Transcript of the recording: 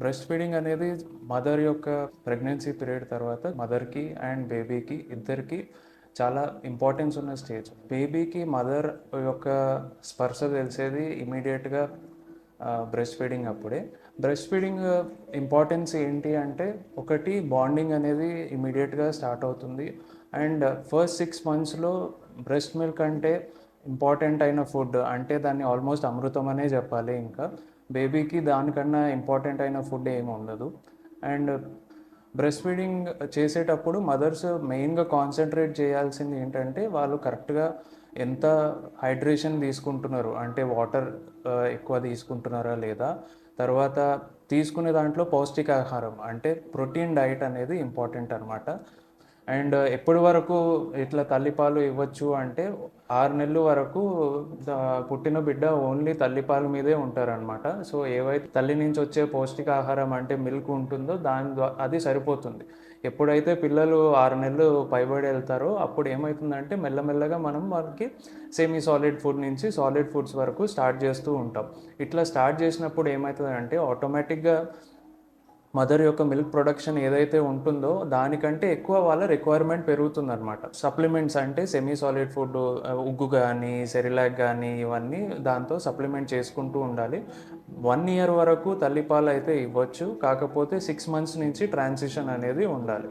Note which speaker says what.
Speaker 1: Breast feeding అనేది mother యొక్క pregnancy period తర్వాత మదర్కి అండ్ బేబీకి ఇద్దరికి చాలా ఇంపార్టెన్స్ ఉన్న స్టేజ్ బేబీకి మదర్ యొక్క స్పర్శ తెలిసేది ఇమీడియట్గా బ్రెస్ట్ ఫీడింగ్ అప్పుడే. బ్రెస్ట్ ఫీడింగ్ ఇంపార్టెన్స్ ఏంటి అంటే ఒకటి బాండింగ్ అనేది ఇమీడియట్గా స్టార్ట్ అవుతుంది. అండ్ ఫస్ట్ సిక్స్ మంత్స్లో బ్రెస్ట్ మిల్క్ అంటే ఇంపార్టెంట్ అయిన ఫుడ్ అంటే దాన్ని ఆల్మోస్ట్ అమృతం అనే చెప్పాలి ఇంకా. బేబీకి దానికన్నా ఇంపార్టెంట్ అయిన ఫుడ్ ఏమి ఉండదు. అండ్ బ్రెస్ట్ ఫీడింగ్ చేసేటప్పుడు మదర్స్ మెయిన్గా కాన్సన్ట్రేట్ చేయాల్సింది ఏంటంటే వాళ్ళు కరెక్ట్గా ఎంత హైడ్రేషన్ తీసుకుంటున్నారు అంటే వాటర్ ఎక్కువ తీసుకుంటున్నారా లేదా? తర్వాత తీసుకునే దాంట్లో పౌష్టికాహారం అంటే ప్రోటీన్ డైట్ అనేది ఇంపార్టెంట్ అనమాట అండ్ ఎప్పటి వరకు ఇట్లా తల్లిపాలు ఇవ్వచ్చు అంటే ఆరు నెలల వరకు పుట్టిన బిడ్డ ఓన్లీ తల్లిపాల మీదే ఉంటారనమాట సో ఏవైతే తల్లి నుంచి వచ్చే పౌష్టికాహారం అంటే మిల్క్ ఉంటుందో దాని ద్వారా అది సరిపోతుంది. ఎప్పుడైతే పిల్లలు ఆరు నెలలు పైబడి వెళ్తారో అప్పుడు ఏమవుతుందంటే మెల్లమెల్లగా మనం వారికి సెమీ సాలిడ్ ఫుడ్ నుంచి సాలిడ్ ఫుడ్స్ వరకు స్టార్ట్ చేస్తూ ఉంటాం. ఇట్లా స్టార్ట్ చేసినప్పుడు ఏమవుతుందంటే ఆటోమేటిక్గా మదర్ యొక్క మిల్క్ ప్రొడక్షన్ ఏదైతే ఉంటుందో దానికంటే ఎక్కువ వాళ్ళ రిక్వైర్మెంట్ పెరుగుతుందనమాట సప్లిమెంట్స్ అంటే సెమీ సాలిడ్ ఫుడ్ ఉగ్గు కానీ సెరిలాక్ కానీ ఇవన్నీ దాంతో సప్లిమెంట్ చేసుకుంటూ ఉండాలి. వన్ ఇయర్ వరకు తల్లిపాలు అయితే ఇవ్వచ్చు. కాకపోతే సిక్స్ మంత్స్ నుంచి ట్రాన్సిషన్ అనేది ఉండాలి.